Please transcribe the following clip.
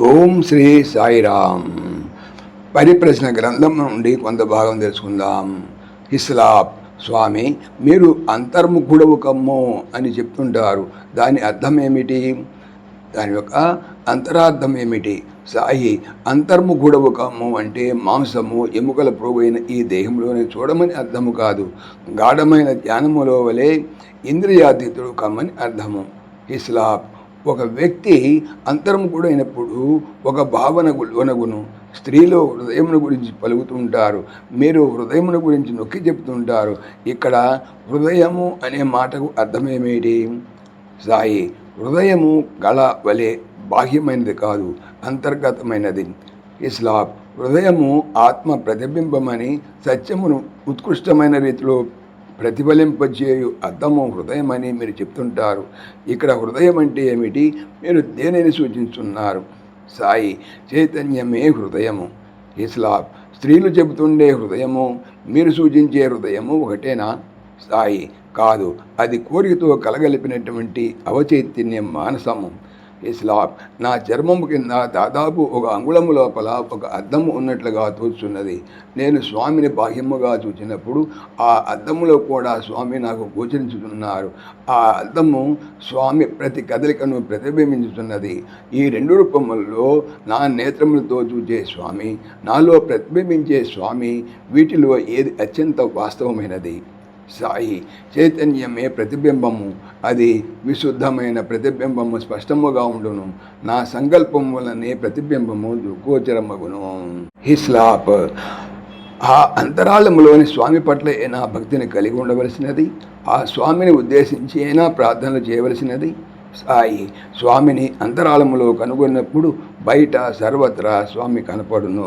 ఓం శ్రీ సాయిరామ్. పరిప్రశ్న గ్రంథం నుండి కొంత భాగం తెలుసుకుందాం. ఇస్లాప్ స్వామి మీరు అంతర్ముఖుడవు కమ్ము అని చెప్తుంటారు. దాని అర్థం ఏమిటి దాని యొక్క అంతరార్థం ఏమిటి సాయి అంతర్ముఖుడవు కమ్ము అంటే మాంసము ఎముకల ప్రోగైన ఈ దేహంలోనే చూడమని అర్థము కాదు. గాఢమైన ధ్యానములో వలె ఇంద్రియాతీతుడు కమ్మని అర్థము. ఇస్లాప్ ఒక వ్యక్తి అంతర్ముఖుడైనప్పుడు ఒక భావన లోనగును స్త్రీలో హృదయమును గురించి పలుకుతుంటారు మీరు హృదయమును గురించి నొక్కి చెప్తుంటారు. ఇక్కడ హృదయము అనే మాటకు అర్థమేమిటి? సాయి హృదయము గళ వలె బాహ్యమైనది కాదు అంతర్గతమైనది. ఇస్లాం హృదయము ఆత్మ ప్రతిబింబమని సత్యమును ఉత్కృష్టమైన రీతిలో ప్రతిఫలింపజేయు అర్థము హృదయం అని మీరు చెప్తుంటారు. ఇక్కడ హృదయం అంటే ఏమిటి? మీరు దేనిని సూచిస్తున్నారు? సాయి చైతన్యమే హృదయము. ఇస్లాం స్త్రీలు చెబుతుండే హృదయము మీరు సూచించే హృదయము ఒకటేనా? సాయి కాదు. అది కోరికతో కలగలిపినటువంటి అవచైతన్యం మానసము. ఇస్లాం. నా చర్మము కింద దాదాపు ఒక అంగుళము లోపల ఒక అద్దము ఉన్నట్లుగా తోచున్నది. నేను స్వామిని బాహ్యముగా చూచినప్పుడు ఆ అద్దములో కూడా స్వామి నాకు గోచరించుతున్నారు ఆ అద్దము స్వామి ప్రతి కదలికను ప్రతిబింబించుతున్నది. ఈ రెండు రూపములలో నా నేత్రములతో చూచే స్వామి నాలో ప్రతిబింబించే స్వామి వీటిలో ఏది అత్యంత వాస్తవమైనది? సాయి చైతన్యమే ప్రతిబింబము. అది విశుద్ధమైన ప్రతిబింబము స్పష్టముగా ఉండును. నా సంకల్పం వలనే ప్రతిబింబము దుర్గోచరమగును హిస్లాప్ ఆ అంతరాళములోని స్వామి పట్ల అయినా భక్తిని కలిగి ఉండవలసినది ఆ స్వామిని ఉద్దేశించి అయినా ప్రార్థనలు చేయవలసినది సాయి స్వామిని అంతరాళములో కనుగొన్నప్పుడు బయట సర్వత్రా స్వామి కనపడును.